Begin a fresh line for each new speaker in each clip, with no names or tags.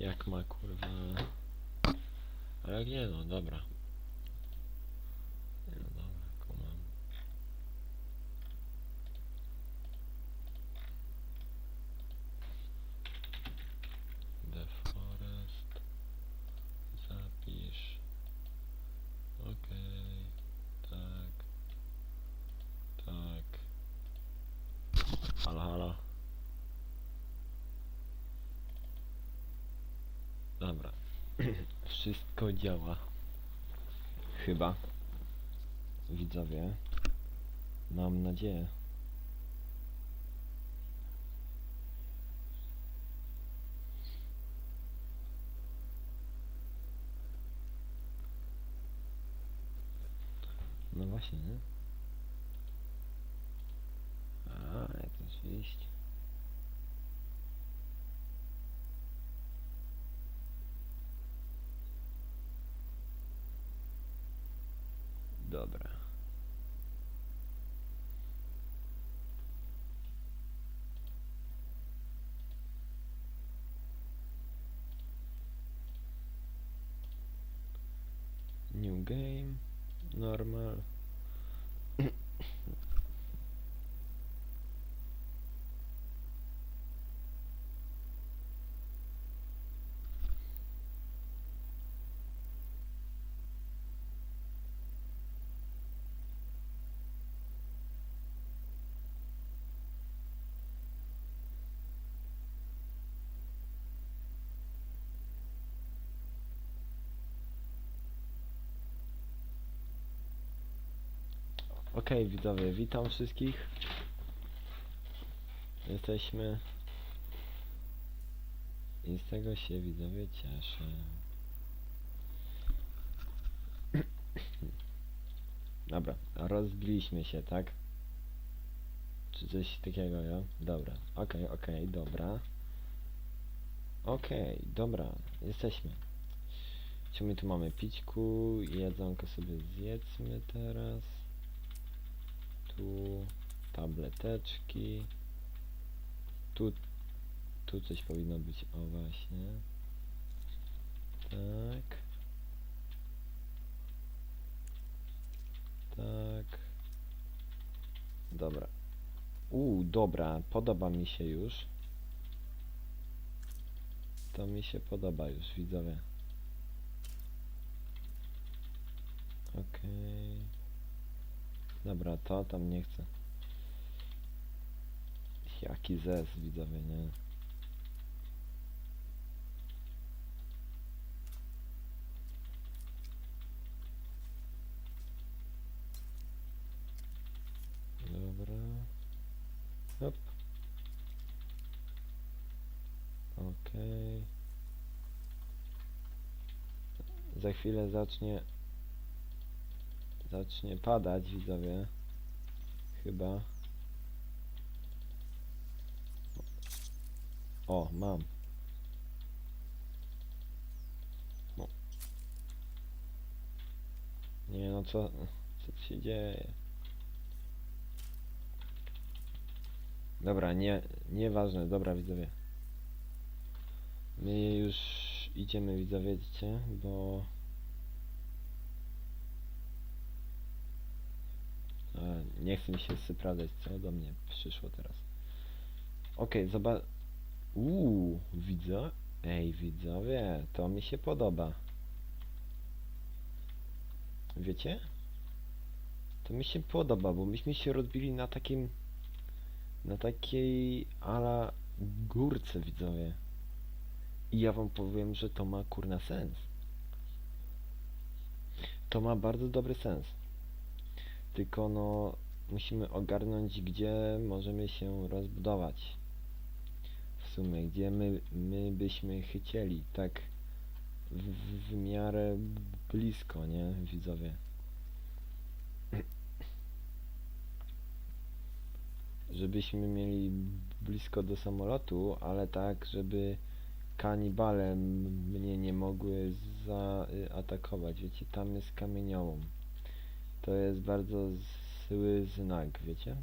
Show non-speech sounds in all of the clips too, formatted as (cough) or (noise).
Jak ma kurwa... Ale nie no, dobra. Nie no dobra, kumam. The Forest. Zapisz. Okej. Tak. Tak. Halo, halo. Dobra. Wszystko działa. Chyba. Widzowie. Mam nadzieję. No właśnie, nie? A, jak to oczywiście. Dobra. New game. Normal. Okej widzowie, witam wszystkich. Jesteśmy i z tego się widzowie cieszę. Dobra, rozbiliśmy się, tak? Czy coś takiego, ja? Dobra, okej, okej, dobra. Okej, dobra, jesteśmy. Co my tu mamy? Pićku, jedzonko sobie zjedzmy teraz. Tu tableteczki. Tu, tu coś powinno być, o właśnie. Tak. Tak. Dobra. Uuu, dobra, podoba mi się już. To mi się podoba już, widzowie. Okej. Dobra, to tam nie chcę. Jaki zes, widzowie, nie? Dobra. Hop. Okej. Za chwilę zacznie zacznie padać, widzowie. Chyba. O, mam. No. Nie no, co, co się dzieje? Dobra, nie, nieważne, dobra widzowie. My już idziemy widzowie, wiecie, bo... Nie chce mi się sprawdzać, co do mnie przyszło teraz. Okej, zobacz. Uuu, widzę. Ej, widzowie, to mi się podoba. Wiecie? To mi się podoba, bo myśmy się rozbili na takim. Na takiej ala górce, widzowie. I ja wam powiem, że to ma kurna sens. To ma bardzo dobry sens. Tylko no musimy ogarnąć gdzie możemy się rozbudować. W sumie gdzie my, my byśmy chcieli, tak w, w, miarę blisko, nie widzowie. Żebyśmy mieli blisko do samolotu, ale tak, żeby kanibale mnie nie mogły zaatakować. Wiecie, tam jest kamieniołom. To jest bardzo zły znak, wiecie?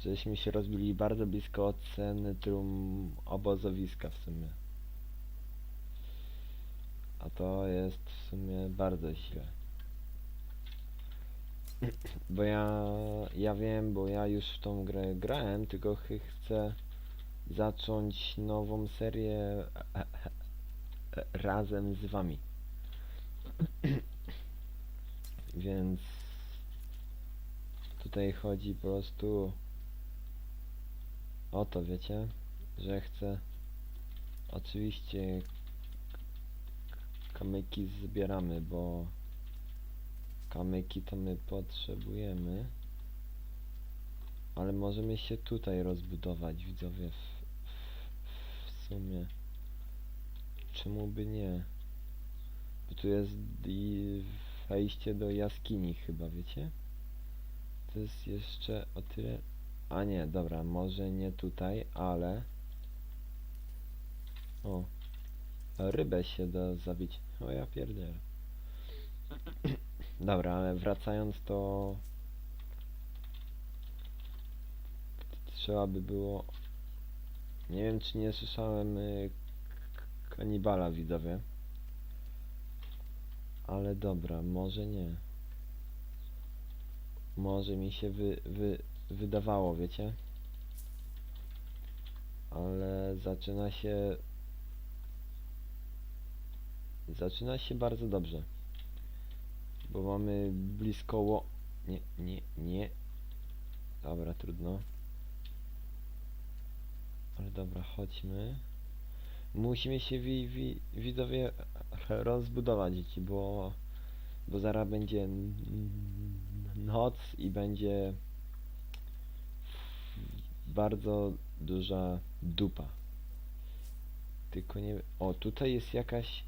Żeśmy się rozbili bardzo blisko centrum obozowiska w sumie. A to jest w sumie bardzo źle. Bo ja, ja wiem, bo ja już w tą grę grałem, tylko ch- chcę zacząć nową serię e, e, e, razem z wami. Więc tutaj chodzi po prostu o to, wiecie, że chcę oczywiście kamyki zbieramy, bo kamyki to my potrzebujemy. Ale możemy się tutaj rozbudować, widzowie, w, w, w sumie. Czemu by nie? Bo tu jest i wejście do jaskini chyba, wiecie? To jest jeszcze o tyle... A nie, dobra, może nie tutaj, ale... O, rybę się da zabić. O ja pierdzielę. Dobra, ale wracając to... Trzeba by było... Nie wiem czy nie słyszałem y, kanibala widzowie. Ale dobra, może nie. Może mi się wy, wy, wydawało, wiecie? Ale zaczyna się Zaczyna się bardzo dobrze. Bo mamy blisko ło... Nie, nie, nie. Dobra, trudno. Ale dobra, chodźmy. Musimy się wi, wi, widzowie rozbudować dzieci, bo bo zaraz będzie noc i będzie bardzo duża dupa. Tylko nie... O, tutaj jest jakaś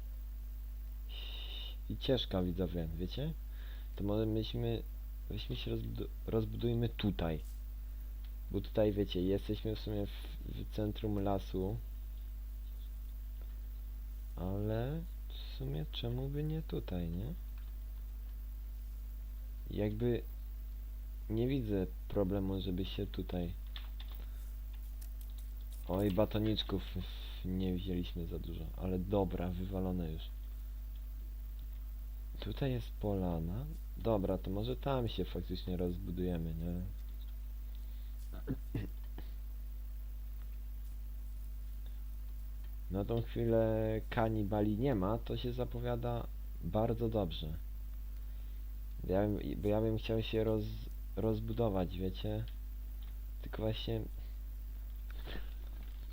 ścieżka widzowie, wiecie? To może myśmy, myśmy się rozbudu rozbudujmy tutaj. Bo tutaj wiecie, jesteśmy w sumie w, w centrum lasu. Ale w sumie czemu by nie tutaj, nie? Jakby nie widzę problemu, żeby się tutaj... Oj, batoniczków nie wzięliśmy za dużo, ale dobra, wywalone już. Tutaj jest polana. Dobra, to może tam się faktycznie rozbudujemy, nie? (clears throat) Na tą chwilę kanibali nie ma, to się zapowiada bardzo dobrze. Ja bym, bo ja bym chciał się roz, rozbudować, wiecie? Tylko właśnie...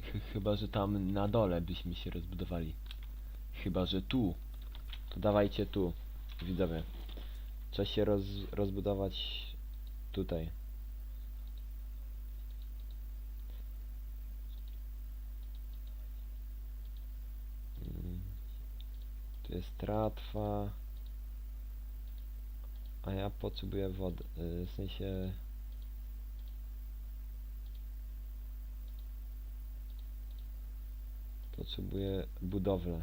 Ch- Chyba, że tam na dole byśmy się rozbudowali. Chyba, że tu. To dawajcie tu, widzowie. Trzeba się roz, rozbudować tutaj. Mm. Tu jest tratwa. A ja potrzebuję wody. y, W sensie... Potrzebuję budowlę.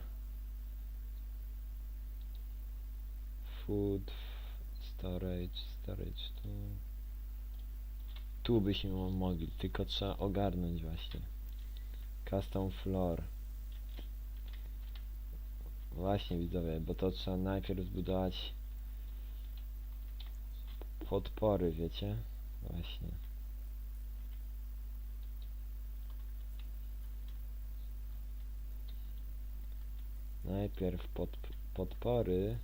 Food, storage, storage tu. Tu byśmy mo- mogli, tylko trzeba ogarnąć właśnie. Custom floor. Właśnie widzowie, bo to trzeba najpierw zbudować podpory, wiecie? Właśnie. Najpierw pod, podpory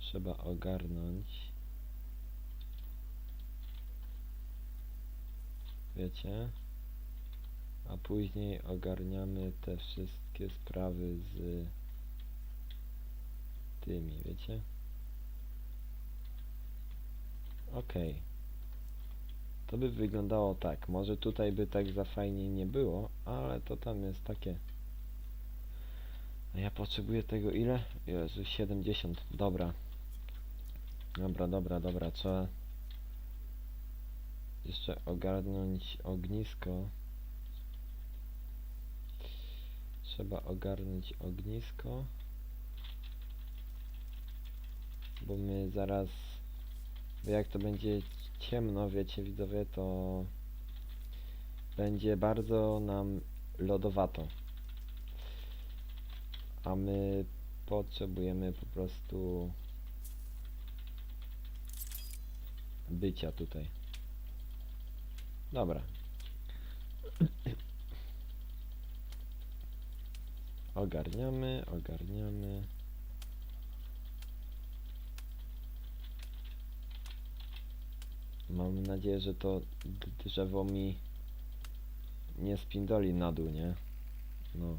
trzeba ogarnąć. Wiecie? A później ogarniamy te wszystkie sprawy z tymi, wiecie? Okej. To by wyglądało tak. Może tutaj by tak za fajnie nie było, ale to tam jest takie. A ja potrzebuję tego ile? Jezu, 70. Dobra. Dobra, dobra, dobra. Trzeba jeszcze ogarnąć ognisko. Trzeba ogarnąć ognisko. Bo my zaraz... Bo jak to będzie ciemno, wiecie widzowie, to będzie bardzo nam lodowato. a my potrzebujemy po prostu bycia tutaj. Dobra. Ogarniamy, ogarniamy. Mam nadzieję, że to drzewo mi nie spindoli na dół, nie? No.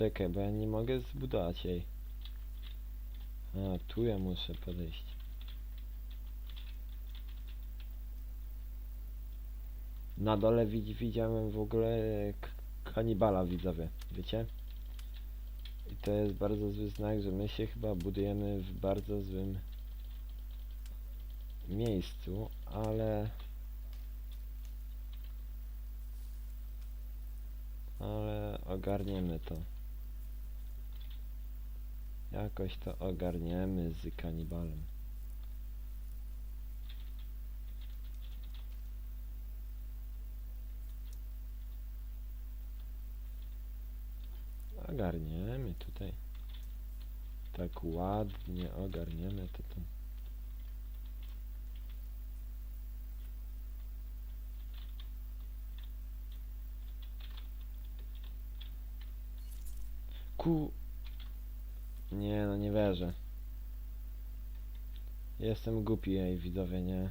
Czekaj, bo ja nie mogę zbudować jej. A, tu ja muszę podejść. Na dole widz, widziałem w ogóle k- kanibala widzowie, wiecie? I to jest bardzo zły znak, że my się chyba budujemy w bardzo złym miejscu, ale... Ale ogarniemy to. Jakoś to ogarniemy z kanibalem. Ogarniemy tutaj. Tak ładnie ogarniemy to. Ku... Nie no, nie wierzę. Jestem głupi, ej, widzowie, nie?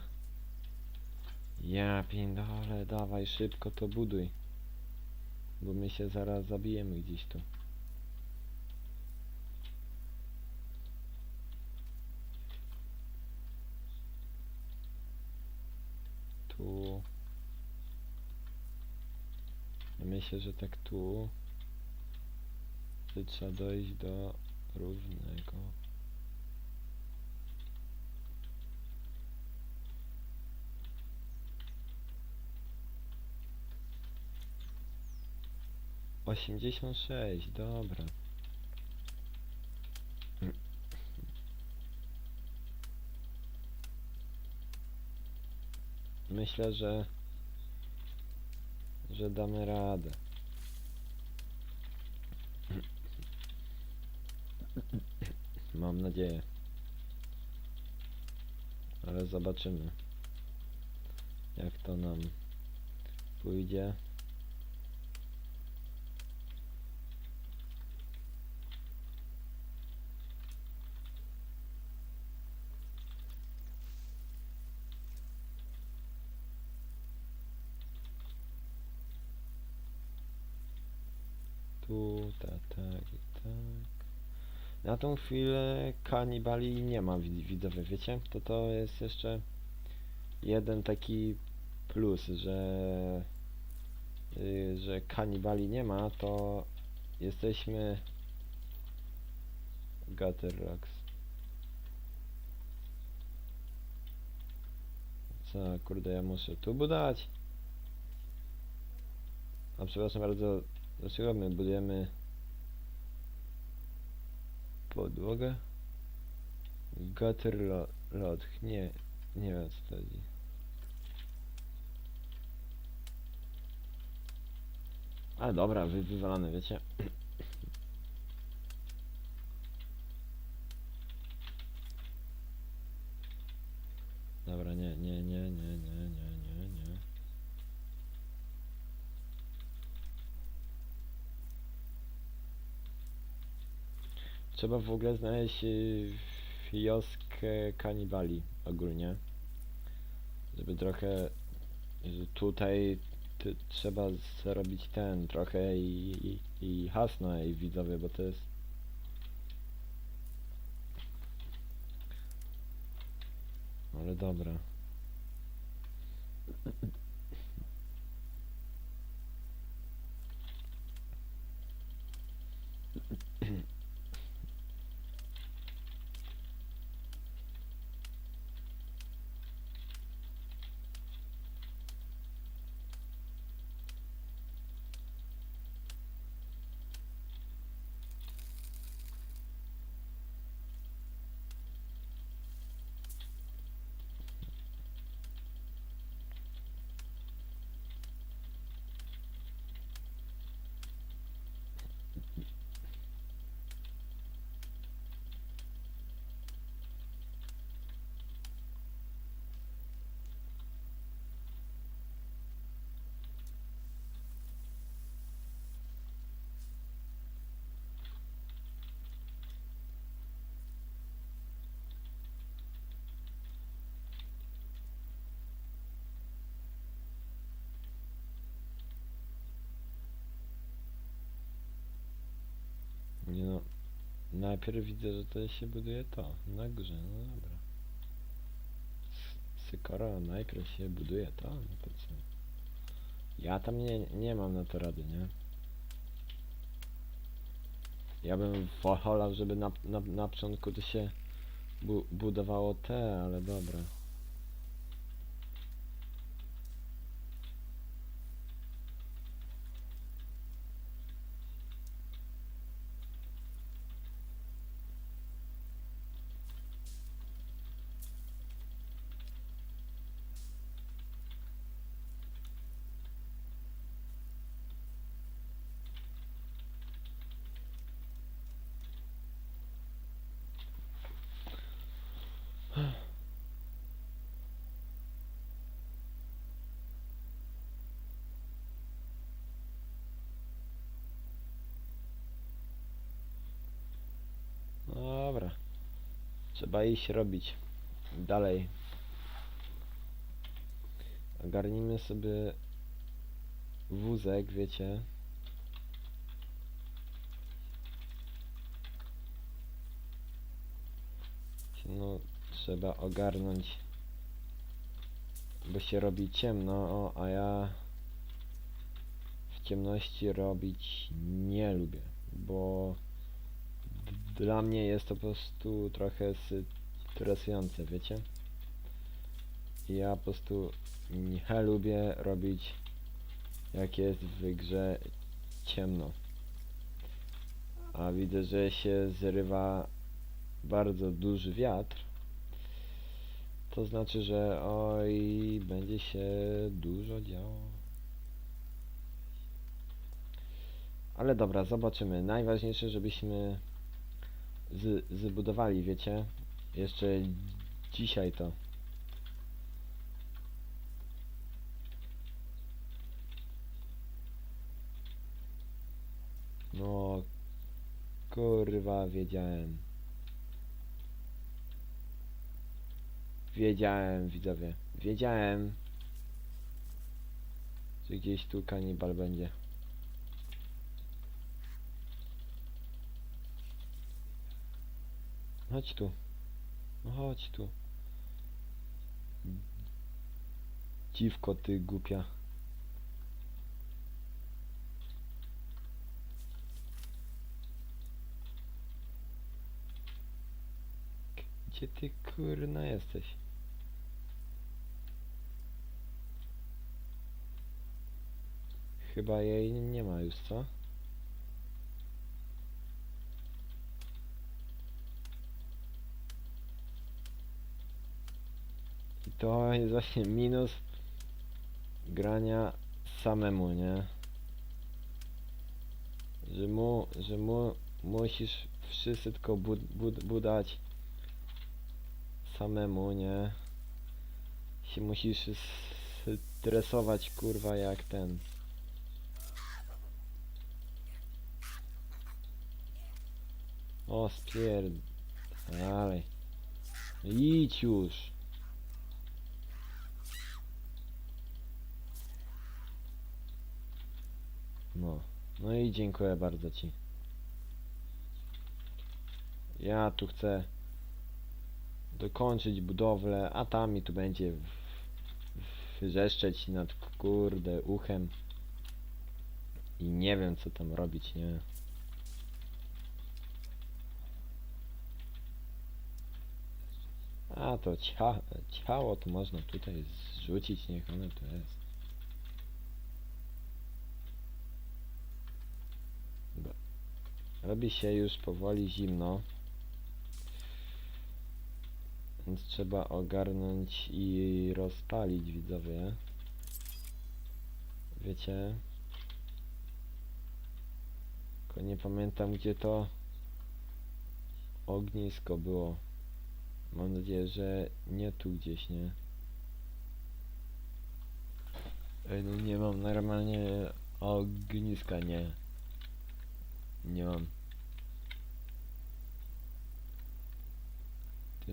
Ja pindole, dawaj szybko to buduj. Bo my się zaraz zabijemy gdzieś tu. Tu. Myślę, że tak tu. Trzeba dojść do równego. Osiemdziesiąt sześć, dobra. Myślę, że że damy radę. Mam nadzieję. Ale zobaczymy. Jak to nam pójdzie. Tu, tak, tak i tak. Na tą chwilę kanibali nie ma wid- widzowie, wiecie? To to jest jeszcze jeden taki plus, że y, że kanibali nie ma, to jesteśmy Gutter Rocks. Co, kurde, ja muszę tu budować. A przepraszam bardzo, dlaczego my budujemy podłogę? Gutter lo- lot, nie, nie wiem co chodzi. Ale dobra, wy, wywalane, wiecie? Dobra, nie, nie, nie, nie, nie. Trzeba w ogóle znaleźć y, wioskę kanibali ogólnie. Żeby trochę tutaj trzeba zrobić ten trochę i, i, i hasno i widzowie, bo to jest ale dobra. Najpierw widzę, że to się buduje to, na górze, no dobra. Skoro najpierw się buduje to, no to co? Ja tam nie, nie mam na to rady, nie? Ja bym wolał, żeby na, na, na początku to się bu budowało te, ale. Dobra. Trzeba iść robić. Dalej. Ogarnijmy sobie wózek, wiecie. No, trzeba ogarnąć, bo się robi ciemno, a ja w ciemności robić nie lubię, bo dla mnie jest to po prostu trochę stresujące, wiecie? Ja po prostu nie lubię robić jak jest w grze ciemno. A widzę, że się zrywa bardzo duży wiatr. To znaczy, że oj, będzie się dużo działo. Ale dobra, zobaczymy. Najważniejsze, żebyśmy z, zbudowali, wiecie? Jeszcze dzisiaj to. No, kurwa, wiedziałem. Wiedziałem, widzowie. Wiedziałem. Że gdzieś tu kanibal będzie. Chodź tu. No chodź tu. Dziwko ty głupia. Gdzie ty kurna jesteś? Chyba jej nie ma już, co? To jest właśnie minus grania samemu, nie? Że mu, że mu musisz wszystko bud, bud, budać samemu, nie? Się musisz stresować, kurwa, jak ten. O, spierd... Dalej. Idź już. No. No i dziękuję bardzo ci. Ja tu chcę dokończyć budowlę, a tam mi tu będzie wrzeszczeć nad kurde uchem. I nie wiem co tam robić, nie? A to cia ciało to można tutaj zrzucić, niech ono tu jest. Robi się już powoli zimno. Więc trzeba ogarnąć i rozpalić widzowie. Wiecie? Tylko nie pamiętam gdzie to ognisko było. Mam nadzieję, że nie tu gdzieś, nie? Ej, no nie mam normalnie ogniska, nie. Nie mam.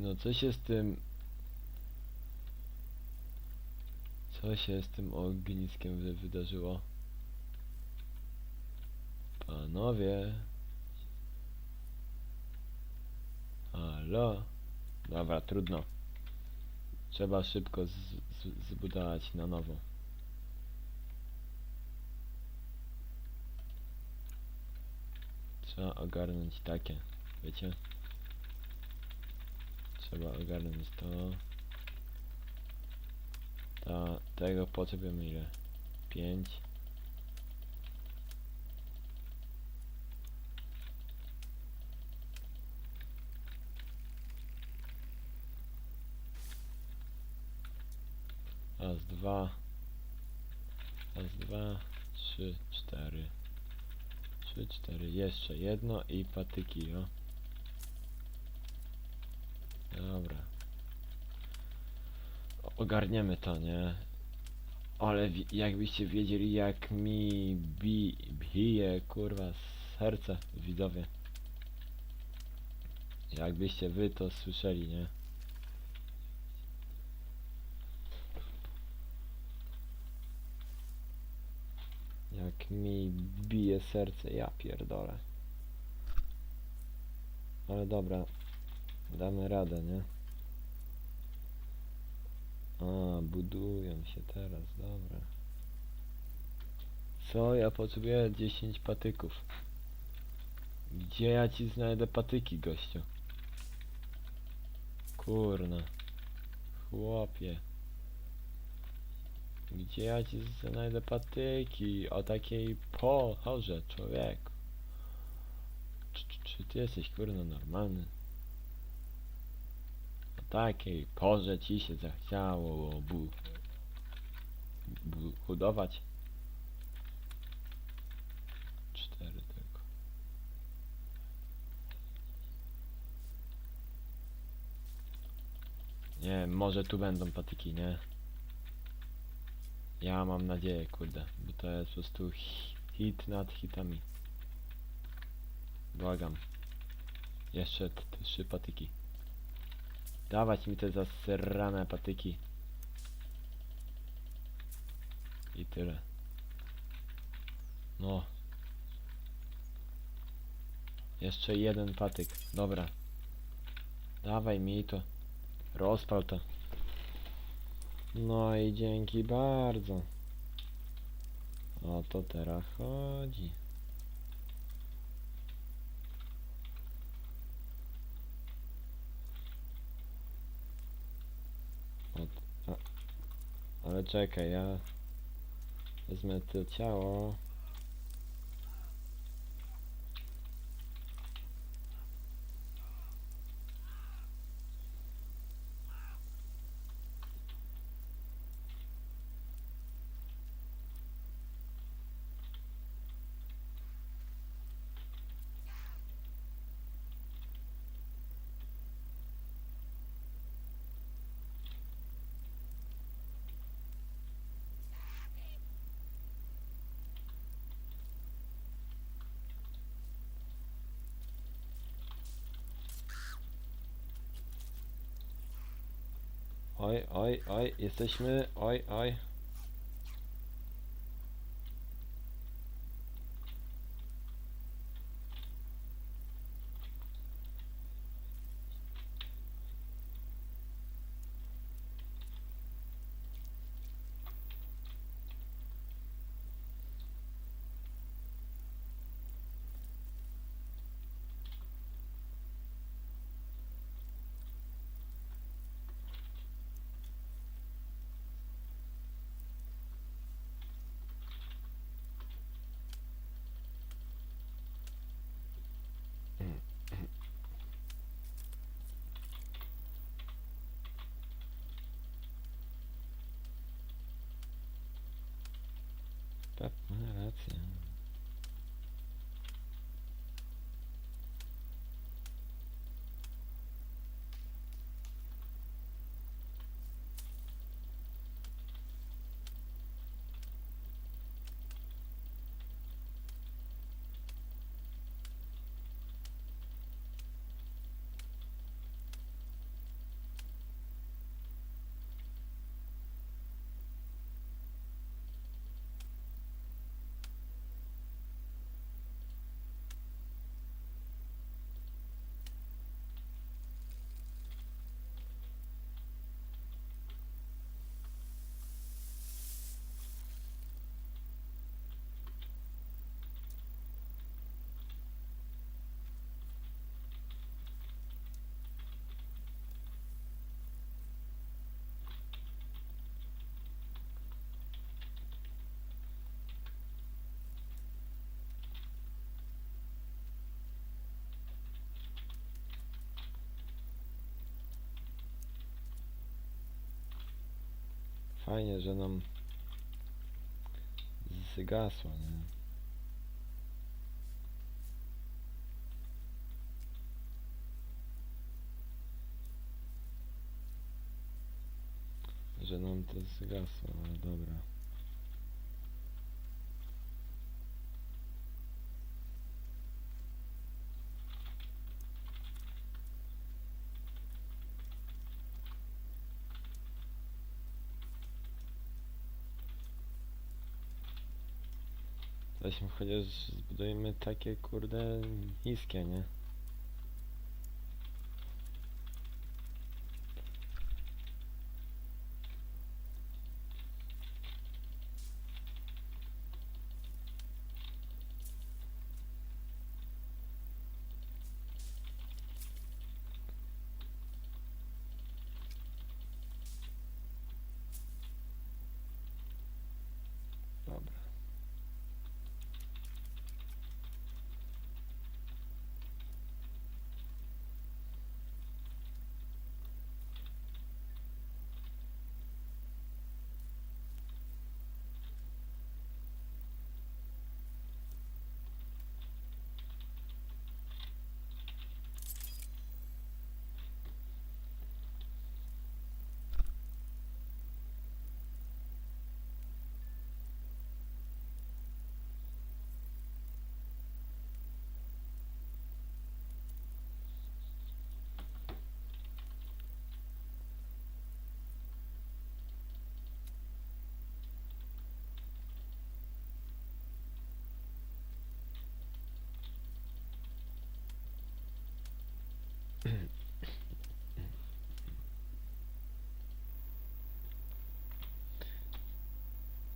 No, co się z tym... Co się z tym ogniskiem wy wydarzyło? Panowie... Halo? Dobra, trudno. Trzeba szybko zbudować na nowo. Trzeba ogarnąć takie, wiecie? Trzeba ogarnąć to. Ta, tego potrzebujemy ile? 5. Raz, dwa. Raz, dwa, trzy, cztery. Trzy, cztery. Jeszcze jedno i patyki, o. Dobra. Ogarniemy to, nie? Ale jakbyście wiedzieli jak mi bi bije, kurwa, serce, widzowie. Jakbyście wy to słyszeli, nie? Jak mi bije serce, ja pierdolę. Ale dobra, damy radę, nie? A, budują się teraz, dobra. Co? Ja potrzebuję 10 patyków. Gdzie ja ci znajdę patyki, gościu? Kurna. Chłopie. Gdzie ja ci znajdę patyki? O takiej porze, człowieku. Czy, czy, czy ty jesteś kurno normalny? Takiej porze ci się zachciało bu, bu, budować? Cztery tylko. Nie, może tu będą patyki, nie? Ja mam nadzieję, kurde, bo to jest po prostu hi- hit nad hitami. Błagam. Jeszcze trzy patyki. Dawać mi te zasrane patyki. I tyle. No. Jeszcze jeden patyk. Dobra. Dawaj mi to. Rozpal to. No i dzięki bardzo. O to teraz chodzi. Od, a, ale czekaj, ja wezmę to ciało. Oj, oj, oj, jesteśmy, oj, oj. Tatma rahat ya. Fajnie, że nam zgasła, nie? Że nam to zgasło, ale dobra. Weźmy chociaż zbudujemy takie kurde niskie, nie? Dobra.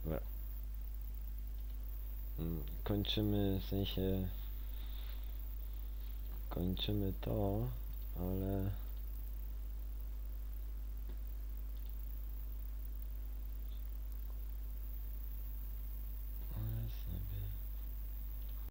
Dobra. Mm, Kończymy, w sensie kończymy to, ale